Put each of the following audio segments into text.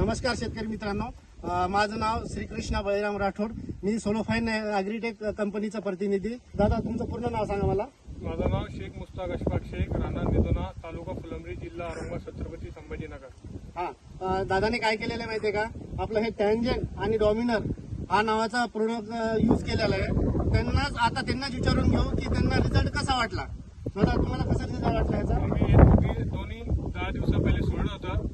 नमस्कार शेतकरी मित्रांनो. माझं नाव श्रीकृष्णा बळीराम राठोड. मी सोलोफाईन अॅग्रीटेक कंपनीचा प्रतिनिधी. दादा तुमचं पूर्ण नाव सांगा मला. माझं नाव शेख मुस्ताक अशफाक शेख राणा निधोना तालुका फुलंब्री जिल्हा औरंगाबाद छत्रपती संभाजीनगर. हा. दादाने काय केलेलं आहे माहितीये का? आपलं हे टँजन आणि डॉमिनर हा नावाचा प्रोडक्ट यूज केलेला आहे. त्यांनाच आता त्यांनाच विचारून घेऊ की त्यांना रिझल्ट कसा वाटला. दादा तुम्हाला कसा रिझल्ट वाटला याचा? आम्ही दोन्ही दहा दिवसा पहिले सोडलं होतं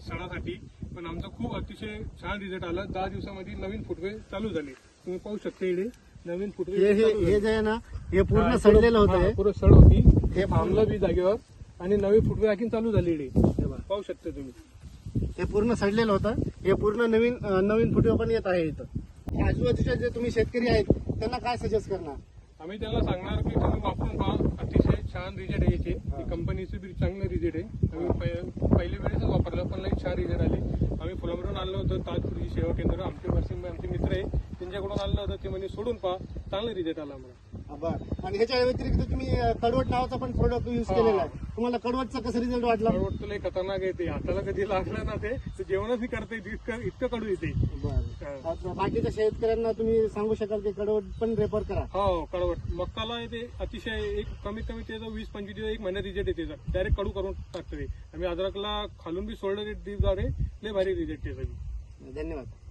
स- सणासाठी पण आमचा खूप अतिशय छान रिझल्ट आला. दहा दिवसामध्ये नवीन फुटवे चालू झाले. तुम्ही पाहू शकता इकडे नवीन फुटवे हे हे. जे आहे ना हे पूर्ण सडलेलं होतं हे. पुरं सड होती. हे थांबलं बी जागेवर. आणि नवीन फुटवे आणखी चालू झाले इकडे. पाहू शकता तुम्ही. हे पूर्ण सडलेलं होतं. हे पूर्ण नवीन नवीन फुटवे पण येत आहे इथं. आजूबाजूचे जे तुम्ही शेतकरी आहेत त्यांना काय सजेस्ट करणार? आम्ही त्यांना सांगणार की तुम्ही वापरून पहा. अतिशय छान रिझल्ट आहे याचे कंपनीचे बी चांगलं रिझल्ट आहे. आम्ही पहि- पहिल्या वेळेसच वापरलं पण लई छान रिझल्ट आले आम्ही फुलामधून आणलं होतं. ताजपूरची सेवा केंद्र आमचे वर्षी आमचे मित्र आहे. त्यांच्याकडून आणलं होतं. ते म्हणजे सोडून पहा. चांगला रिझल्ट आला आम्हाला बर. आणि ह्याच्या व्यतिरिक्त तुम्ही अ, कडवट नावाचा पण प्रोडक्ट युज हा. केलेला आहे. तुम्हाला कडवटचा कसा रिझल्ट वाटला? कडवट लई खतरनाक येते हाताला कधी लागलं ना ते तर जेवणच नाही करता येत इतकं इतकं कडू येते बरं. आता बाकीच्या शेतकऱ्यांना तुम्ही सांगू शकाल की कडवट पण रेफर करा. हो कडवट. मक्काला येते अतिशय एक कमीत कमी त्याचा वीस पंचवीस दिवस एक महिना रिझल्ट येते डायरेक्ट कडू करून टाकते ते आम्ही अद्रकला खालून बी सोडलं ते ड्रीपद्वारे लय भारी रिझल्ट बी. धन्यवाद.